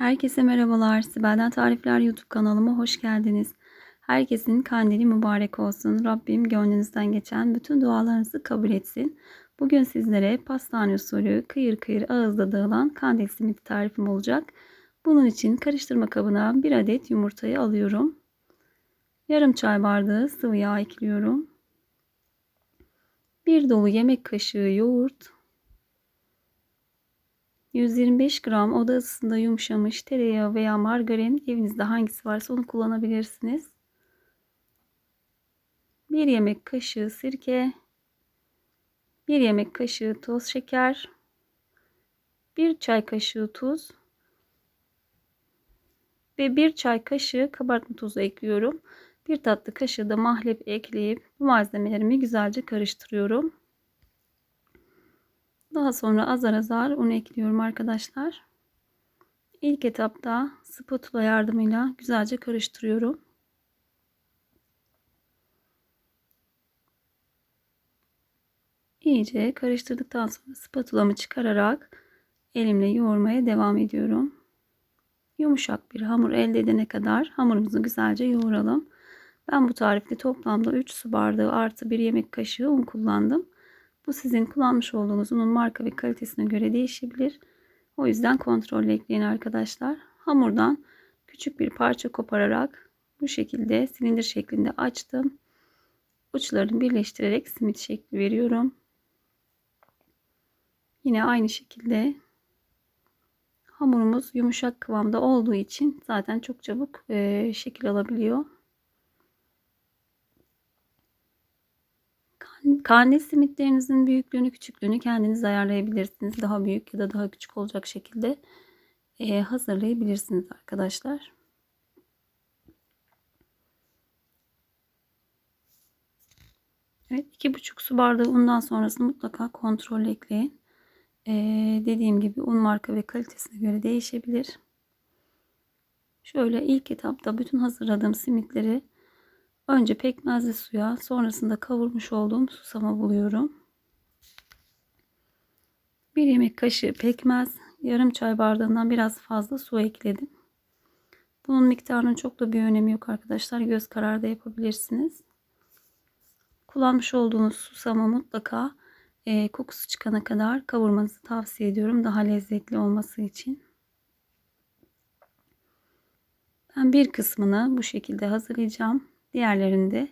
Herkese merhabalar. Sibel'den Tarifler YouTube kanalıma hoş geldiniz. Herkesin kandili mübarek olsun. Rabbim gönlünüzden geçen bütün dualarınızı kabul etsin. Bugün sizlere pastane usulü kıyır kıyır ağızda dağılan kandil simidi tarifim olacak. Bunun için karıştırma kabına bir adet yumurtayı alıyorum. Yarım çay bardağı sıvı yağ ekliyorum. Bir dolu yemek kaşığı yoğurt 125 gram oda ısısında yumuşamış tereyağı veya margarin evinizde hangisi varsa onu kullanabilirsiniz. 1 yemek kaşığı sirke, 1 yemek kaşığı toz şeker, 1 çay kaşığı tuz ve 1 çay kaşığı kabartma tozu ekliyorum. 1 tatlı kaşığı da mahlep ekleyip bu malzemelerimi güzelce karıştırıyorum. Daha sonra azar azar un ekliyorum arkadaşlar. İlk etapta spatula yardımıyla güzelce karıştırıyorum. İyice karıştırdıktan sonra spatulamı çıkararak elimle yoğurmaya devam ediyorum. Yumuşak bir hamur elde edene kadar hamurumuzu güzelce yoğuralım. Ben bu tarifte toplamda 3 su bardağı artı 1 yemek kaşığı un kullandım. Bu sizin kullanmış olduğunuz unun marka ve kalitesine göre değişebilir. O yüzden kontrollü ekleyin arkadaşlar. Hamurdan küçük bir parça kopararak bu şekilde silindir şeklinde açtım. Uçlarını birleştirerek simit şekli veriyorum. Yine aynı şekilde hamurumuz yumuşak kıvamda olduğu için zaten çok çabuk şekil alabiliyor. Kandil simitlerinizin büyüklüğünü küçüklüğünü kendiniz ayarlayabilirsiniz. Daha büyük ya da daha küçük olacak şekilde e, hazırlayabilirsiniz arkadaşlar. Evet iki buçuk su bardağı undan sonrasını mutlaka kontrol ekleyin. Ee, dediğim gibi un marka ve kalitesine göre değişebilir. Şöyle ilk etapta bütün hazırladığım simitleri Önce pekmezli suya sonrasında kavurmuş olduğum susama buluyorum. Bir yemek kaşığı pekmez, yarım çay bardağından biraz fazla su ekledim. Bunun miktarının çok da bir önemi yok arkadaşlar. Göz kararı da yapabilirsiniz. Kullanmış olduğunuz susamı mutlaka e, kokusu çıkana kadar kavurmanızı tavsiye ediyorum. Daha lezzetli olması için. Ben bir kısmını bu şekilde hazırlayacağım. Diğerlerinde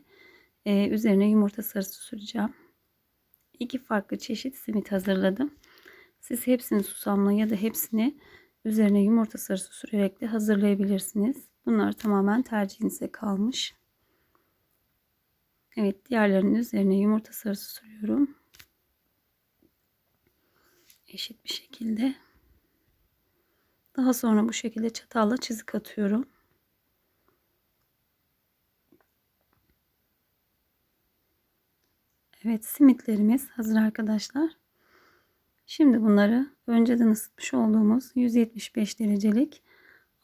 e, üzerine yumurta sarısı süreceğim. İki farklı çeşit simit hazırladım. Siz hepsini susamla ya da hepsini üzerine yumurta sarısı sürerek de hazırlayabilirsiniz. Bunlar tamamen tercihinize kalmış. Evet diğerlerinin üzerine yumurta sarısı sürüyorum. Eşit bir şekilde. Daha sonra bu şekilde çatalla çizik atıyorum. Evet simitlerimiz hazır arkadaşlar. Şimdi bunları önceden ısıtmış olduğumuz 175 derecelik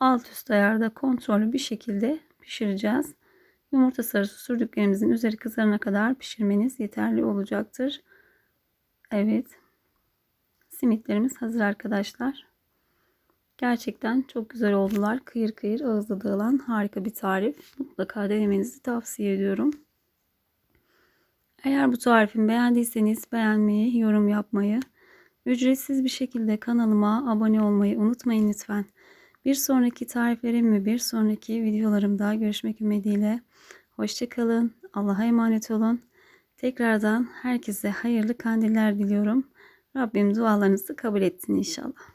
alt üst ayarda kontrollü bir şekilde pişireceğiz. Yumurta sarısı sürdüklerimizin üzeri kızarana kadar pişirmeniz yeterli olacaktır. Evet. Simitlerimiz hazır arkadaşlar. Gerçekten çok güzel oldular. Kıyır kıyır ağızda dağılan harika bir tarif. Mutlaka denemenizi tavsiye ediyorum. Eğer bu tarifimi beğendiyseniz beğenmeyi, yorum yapmayı, ücretsiz bir şekilde kanalıma abone olmayı unutmayın lütfen. Bir sonraki tariflerim ve bir sonraki videolarımda görüşmek ümidiyle. Hoşçakalın. Allah'a emanet olun. Tekrardan herkese hayırlı kandiller diliyorum. Rabbim dualarınızı kabul etsin inşallah.